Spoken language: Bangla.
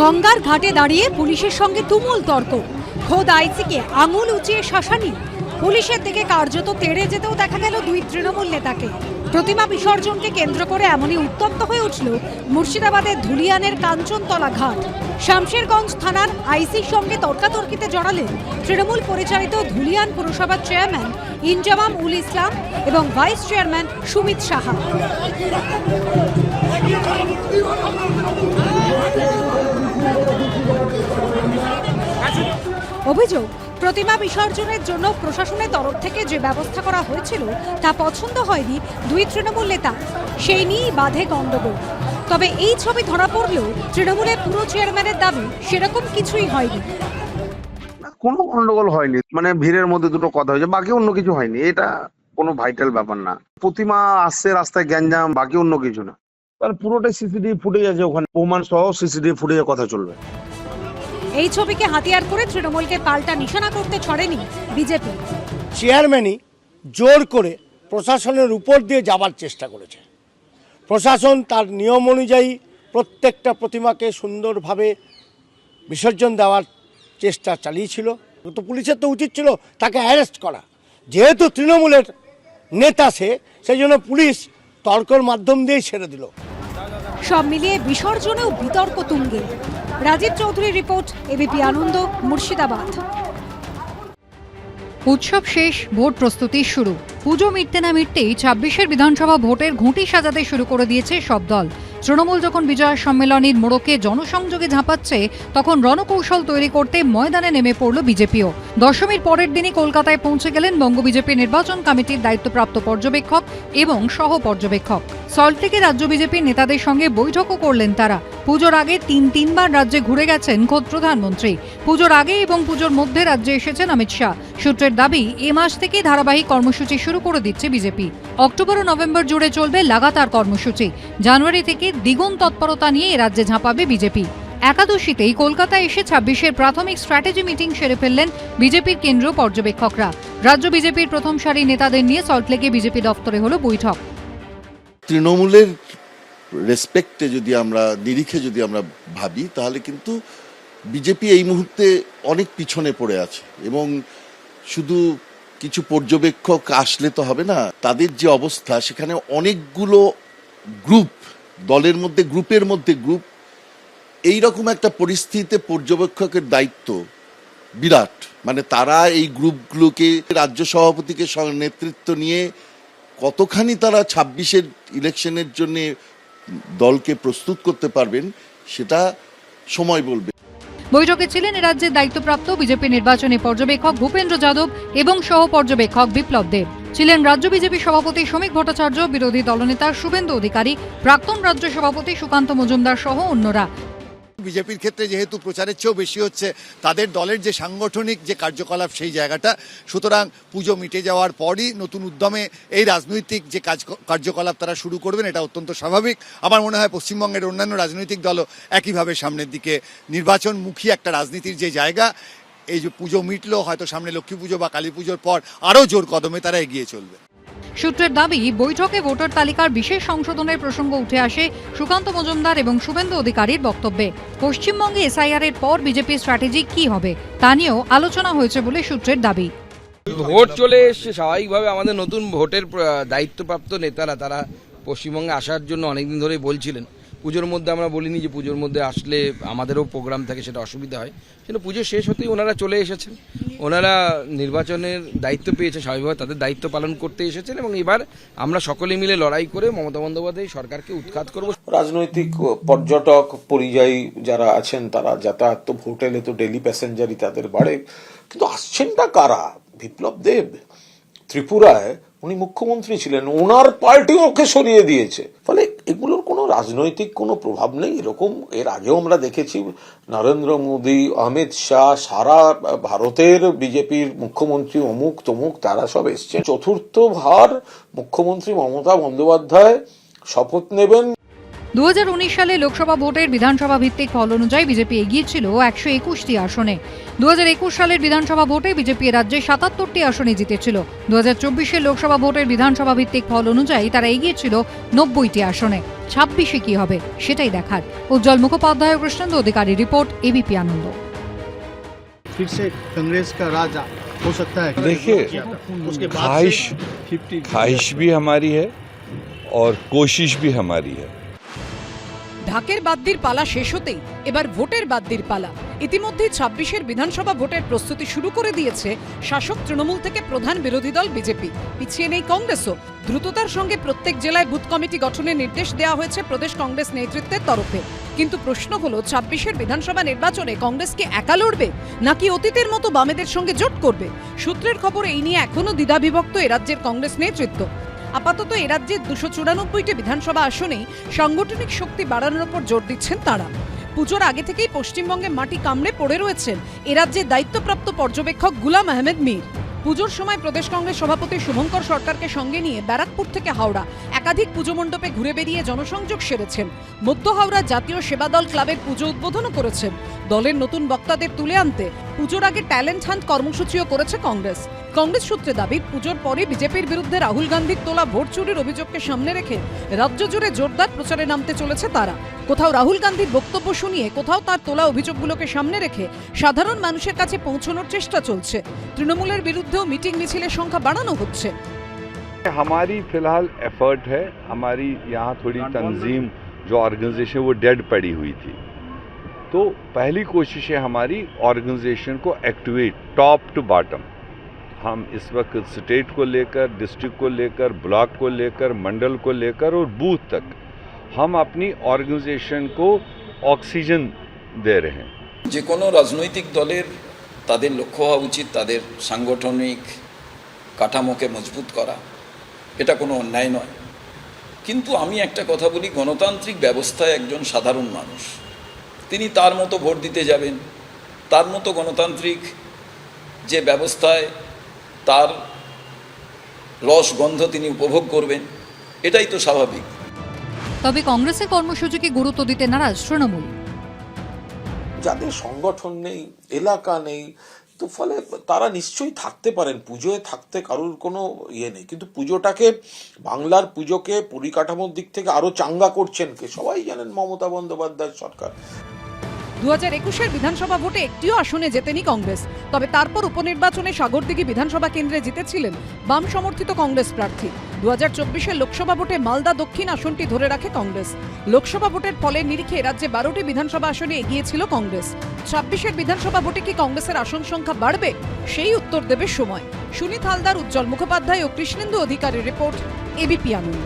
গঙ্গার ঘাটে দাঁড়িয়ে পুলিশের সঙ্গে তুমুল তর্ক। খোদ আইসিকে আঙুল উঁচিয়ে শাসানি। পুলিশের দিকে কার্যত তেড়ে যেতেও দেখা গেল দুই তৃণমূল নেতাকে। প্রতিমা বিসর্জনকে কেন্দ্র করে এমনই উত্তপ্ত হয়ে উঠল মুর্শিদাবাদের ধুলিয়ানের কাঞ্চনতলা ঘাট। শামশেরগঞ্জ থানার আইসির সঙ্গে তর্কাতর্কিতে জড়ালেন তৃণমূল পরিচালিত ধুলিয়ান পুরসভার চেয়ারম্যান ইনজামাম উল ইসলাম এবং ভাইস চেয়ারম্যান সুমিত সাহা। অভিযোগ প্রতিমা বিসর্জনের জন্য প্রশাসনের তরফ থেকে যে ব্যবস্থা করা হয়েছিল তা পছন্দ হয়নি দুই তৃণমূল নেতা। সেই নিয়েই বাধে গণ্ডগোল। তবে এই ছবি ধরা পড়লেও তৃণমূলের পুরো চেয়ারম্যানের দাবি সেরকম কিছুই হয়নি। কোনো গন্ডগোল হয়নি। মানে ভিড়ের মধ্যে দুটো কথা হয়েছে বাকি অন্য কিছু হয়নি। এটা কোনো ভাইটাল ব্যাপার না। প্রতিমা আসছে রাস্তায় গ্যাঞ্জাম বাকি অন্য কিছু না। তাহলে পুরোটাই সিসিটিভি ফুটেজ আছে ওখানে। প্রমাণ সহ সিসিটিভি ফুটেজে কথা চলবে। এই ছবিকে হাতিয়ার করে তৃণমূলকে পাল্টা নিশানা করতে ছড়েনি বিজেপি। চেয়ারম্যানই জোর করে প্রশাসনের উপর দিয়ে যাবার চেষ্টা করেছে। প্রশাসন তার নিয়ম অনুযায়ী প্রত্যেকটা প্রতিমাকে সুন্দরভাবে বিসর্জন দেওয়ার চেষ্টা চালিয়েছিল। তো পুলিশের তো উচিত ছিল তাকে অ্যারেস্ট করা। যেহেতু তৃণমূলের নেতা সে, সেই জন্য পুলিশ তর্কর মাধ্যম দিয়েই ছেড়ে দিল। সব মিলিয়ে বিসর্জনেও বিতর্ক তুঙ্গে। Rajib Chowdhury report, ABP Ananda, Murshidabad. উৎসব শেষ, ভোট প্রস্তুতি শুরু। পুজো মিটতে না মিটতেই ছাব্বিশের বিধানসভা ভোটের ঘুঁটি সাজাতে শুরু করে দিয়েছে সব দল। তৃণমূল যখন বিজয় সম্মেলনের মোড়কে জনসংযোগে ঝাঁপাচ্ছে, তখন রণকৌশল তৈরি করতে ময়দানে নেমে পড়ল বিজেপিও। দশমীর পরের দিনই কলকাতায় পৌঁছে গেলেন বঙ্গ বিজেপি নির্বাচন কমিটির দায়িত্বপ্রাপ্ত পর্যবেক্ষক এবং সহ পর্যবেক্ষক সল্টলেকে রাজ্য বিজেপির নেতাদের সঙ্গে বৈঠকও করলেন তারা। পুজোর আগে তিন তিনবার রাজ্যে ঘুরে গেছেন খোদ প্রধানমন্ত্রী। পুজোর আগে এবং পুজোর মধ্যে রাজ্যে এসেছেন অমিত শাহ। সূত্রের দাবি, এ মাস থেকেই ধারাবাহিক কর্মসূচি শুরু করে দিচ্ছে বিজেপি। অক্টোবর ও নভেম্বর জুড়ে চলবে লাগাতার কর্মসূচি। জানুয়ারি থেকে দ্বিগুণ তৎপরতা নিয়ে রাজ্যে ঝাঁপাবে বিজেপি। একাদশীতেই কলকাতায় এসে ছাব্বিশের প্রাথমিক স্ট্র্যাটেজি মিটিং সেরে ফেললেন বিজেপির কেন্দ্রীয় পর্যবেক্ষকরা। রাজ্য বিজেপির প্রথম সারি নেতাদের নিয়ে সল্টলেকে বিজেপি দপ্তরে হলো বৈঠক। তৃণমূলের রেসপেক্টে যদি আমরা, নিরিখে যদি আমরা ভাবি, তাহলে কিন্তু বিজেপি এই মুহূর্তে অনেক পিছনে পড়ে আছে। এবং শুধু কিছু পর্যবেক্ষক আসলে তো হবে না, তাদের যে অবস্থা, সেখানে অনেকগুলো গ্রুপ দলের মধ্যে গ্রুপের মধ্যে গ্রুপ এই রকম একটা পরিস্থিতিতে পর্যবেক্ষকের দায়িত্ব বিরাট। মানে তারা এই গ্রুপগুলোকে রাজ্য সভাপতিকে নেতৃত্ব নিয়ে কতখানি তারা ছাব্বিশের ইলেকশনের জন্য দলকে প্রস্তুত করতে পারবেন, সেটা সময় বলবে। বৈঠকে ছিলেন রাজ্যের দায়িত্বপ্রাপ্ত বিজেপি নির্বাচনী পর্যবেক্ষক ভূপেন্দ্র যাদব এবং সহ পর্যবেক্ষক বিপ্লব দেব ছিলেন রাজ্য বিজেপি সভাপতি শ্রমিক ভট্টাচার্য, বিরোধী দলনেতা শুভেন্দু অধিকারী, প্রাক্তন রাজ্য সভাপতি সুকান্ত মজুমদার সহ অন্যরা। বিজেপির ক্ষেত্রে যেহেতু প্রচারের চেয়েও বেশি হচ্ছে, তাদের দলের যে সাংগঠনিক যে কার্যকলাপ সেই জায়গাটা, সুতরাং পুজো মিটে যাওয়ার পরই নতুন উদ্যমে এই রাজনৈতিক যে কাজ, কার্যকলাপ তারা শুরু করবেন, এটা অত্যন্ত স্বাভাবিক। আমার মনে হয় পশ্চিমবঙ্গের অন্যান্য রাজনৈতিক দলও একইভাবে সামনের দিকে নির্বাচনমুখী একটা রাজনীতির যে জায়গা, এই যে পুজো মিটলো, হয়তো সামনে লক্ষ্মী পুজো বা কালী পুজোর পর আরও জোর কদমে তারা এগিয়ে চলবে। সূত্রের দাবি, বৈঠকে ভোটার তালিকার বিশেষ সংশোধনের প্রসঙ্গ উঠে আসে সুকান্ত মজুমদার এবং শুভেন্দু অধিকারীর বক্তব্যে। পশ্চিমবঙ্গে এসআইআর এর পর বিজেপির স্ট্র্যাটেজি কি হবে, তা নিয়েও আলোচনা হয়েছে বলে সূত্রের দাবি। ভোট চলে এসছে, স্বাভাবিকভাবে আমাদের নতুন ভোটের দায়িত্বপ্রাপ্ত নেতারা, তারা পশ্চিমবঙ্গে আসার জন্য অনেকদিন ধরেই বলছিলেন। পুজোর মধ্যে আমরা বলিনি যে পুজোর মধ্যে আসলে আমাদেরও প্রোগ্রাম থাকে, সেটা অসুবিধা হয়। কিন্তু পুজো শেষ হতেই ওনারা চলে এসেছেন। ওনারা নির্বাচনের দায়িত্ব পেয়েছে স্বাভাবিকভাবে তাদের দায়িত্ব পালন করতে এসেছেন এবং এবার আমরা সকলে মিলে লড়াই করে মমতা বন্দ্যোপাধ্যায় সরকারকে উৎখাত করব। রাজনৈতিক পর্যটক পরিযায়ী যারা আছেন, তারা যাতায়াত তো হোটেলে তো ডেলি প্যাসেঞ্জারই তাদের বাড়ে। কিন্তু আসছেনটা কারা? বিপ্লব দেব, ত্রিপুরায় উনি মুখ্যমন্ত্রী ছিলেন, ওনার পার্টি ওকে সরিয়ে দিয়েছে। ফলে এগুলোর কোনো রাজনৈতিক কোনো প্রভাব নেই, এরকম এর আগেও আমরা দেখেছি নরেন্দ্র মোদী, অমিত শাহ, সারা ভারতের বিজেপির মুখ্যমন্ত্রী অমুক তমুক, তারা সব এসছেন। চতুর্থ ভার মুখ্যমন্ত্রী মমতা বন্দ্যোপাধ্যায় শপথ নেবেন। দু সালে লোকসভা ভোটের বিধানসভা ভিত্তিক ফল অনুযায়ী বিজেপি এগিয়ে ছিল একশো একুশটি আসনে দু সালের বিধানসভা ভোটে বিজেপি এ রাজ্যে সাতাত্তরটি আসনে জিতেছিল দু হাজার চব্বিশের লোকসভা ভোটের বিধানসভা ভিত্তিক ফল অনুযায়ী তারা এগিয়ে ছিল নব্বইটি আসনে ছাব্বিশে কি হবে সেটাই দেখার উজ্জ্বল মুখোপাধ্যায় ও কৃষ্ণেন্দু অধিকারী রিপোর্ট এবিপি আনন্দ फिर से कांग्रेस का राज हो सकता है देखिए उसके बाद ख्वाहिश फिफ्टी ख्वाहिश भी हमारी है और कोशिश भी हमारी है ঢাকের বাদ্যির পালা শেষ হতেই এবার ভোটের বাদ্যির পালা। ইতিমধ্যে ছাব্বিশের বিধানসভা ভোটের প্রস্তুতি শুরু করে দিয়েছে শাসক তৃণমূল থেকে প্রধান বিরোধী দল বিজেপি। পিছিয়ে নেই কংগ্রেসও। দ্রুততার সঙ্গে প্রত্যেক জেলায় বুথ কমিটি গঠনের নির্দেশ দেওয়া হয়েছে প্রদেশ কংগ্রেস নেতৃত্বের তরফে। কিন্তু প্রশ্ন হলো, ছাব্বিশের বিধানসভা নির্বাচনে কংগ্রেস কি একা লড়বে, নাকি অতীতের মতো বামেদের সঙ্গে জোট করবে? সূত্রের খবর, এই নিয়ে এখনও দ্বিধাবিভক্ত এরাজ্যের কংগ্রেস নেতৃত্ব। আপাতত এ রাজ্যের দুশো চুরানব্বইটি বিধানসভা আসনেই সাংগঠনিক শক্তি বাড়ানোর উপর জোর দিচ্ছেন তারা। পুজোর আগে থেকেই পশ্চিমবঙ্গে মাটি কামড়ে পড়ে রয়েছেন এ রাজ্যের দায়িত্বপ্রাপ্ত পর্যবেক্ষক গুলাম আহমেদ মীর। পুজোর সময় প্রদেশ কংগ্রেস সভাপতি শুভঙ্কর সরকারকে সঙ্গে নিয়ে ব্যারাকপুর থেকে হাওড়া একাধিক পুজো মণ্ডপে ঘুরে বেরিয়ে জনসংযোগ সেরেছেন। মধ্য হাওড়া জাতীয় সেবাদল ক্লাবের পুজো উদ্বোধনও করেছেন। দলের নতুন বক্তাদের তুলে আনতে পুজোর আগে ট্যালেন্ট হান্ট কর্মসূচিও করেছে কংগ্রেস কংগ্রেস সূত্রে দাবি পুজোর পরে বিজেপির বিরুদ্ধে রাহুল গান্ধীর তোলা ভোট চুরির অভিযোগকে সামনে রেখে রাজ্য জুড়ে জোরদার প্রচারে নামতে চলেছে তারা কোথাও রাহুল গান্ধীর বক্তব্য শুনিয়ে কোথাও তার তোলা অভিযোগগুলোকে সামনে রেখে সাধারণ মানুষের কাছে পৌঁছানোর চেষ্টা চলছে তৃণমূলের বিরুদ্ধেও মিটিং মিছিলের সংখ্যা বাড়ানো হচ্ছে हमारी फिलहाल एफर्ट है हमारी यहाँ थोड़ी तंजीम जो ऑर्गेनाइजेशन वो डेड पड़ी हुई थी तो पहली कोशिश है हमारी ऑर्गेनाइजेशन को एक्टिवेट टॉप टू बॉटम हम इस वक्त स्टेट को लेकर डिस्ट्रिक्ट को लेकर ब्लॉक को लेकर मंडल को लेकर और बूथ तक हम अपनी ऑर्गेनाइजेशन को ऑक्सीजन दे रहे हैं যে কোনো রাজনৈতিক দলের তাদের লক্ষ্য হওয়া উচিত তাদের সাংগঠনিক কাঠামোকে মজবুত করা এটা কোনো অন্যায় নয় কিন্তু আমি একটা কথা বলি গণতান্ত্রিক ব্যবস্থায় একজন সাধারণ মানুষ তিনি তার মতো ভোট দিতে যাবেন তার মতো গণতান্ত্রিক যে ব্যবস্থায় তার রস গন্ধ তিনি উপভোগ করবেন এটাই তো স্বাভাবিক। তবে কংগ্রেসের কর্মসূচিকে গুরুত্ব দিতে নারাজ তৃণমূল। যাদের সংগঠন নেই এলাকা নেই তো ফলে তারা নিশ্চয়ই থাকতে পারেন পুজোয় থাকতে কারোর কোনো ইয়ে নেই। কিন্তু পুজোটাকে বাংলার পুজোকে পরিকাঠামোর দিক থেকে আরও চাঙ্গা করছেন কে? সবাই জানেন মমতা বন্দ্যোপাধ্যায় সরকার। দু হাজার একুশের বিধানসভা ভোটে একটিও আসনে জেতেনি কংগ্রেস। তবে তারপর উপনির্বাচনে সাগরদিঘি বিধানসভা কেন্দ্রে জিতেছিলেন বাম সমর্থিত কংগ্রেস প্রার্থী। দু হাজার চব্বিশের লোকসভা ভোটে মালদা দক্ষিণ আসনটি ধরে রাখে কংগ্রেস। লোকসভা ভোটের ফলে নিরিখে রাজ্যে বারোটি বিধানসভা আসনে এগিয়েছিল কংগ্রেস। ছাব্বিশের বিধানসভা ভোটে কি কংগ্রেসের আসন সংখ্যা বাড়বে? সেই উত্তর দেবে সময়। সুনীত হালদার, উজ্জ্বল মুখোপাধ্যায় ও কৃষ্ণেন্দু অধিকারী রিপোর্ট, এবিপি আনন্দ।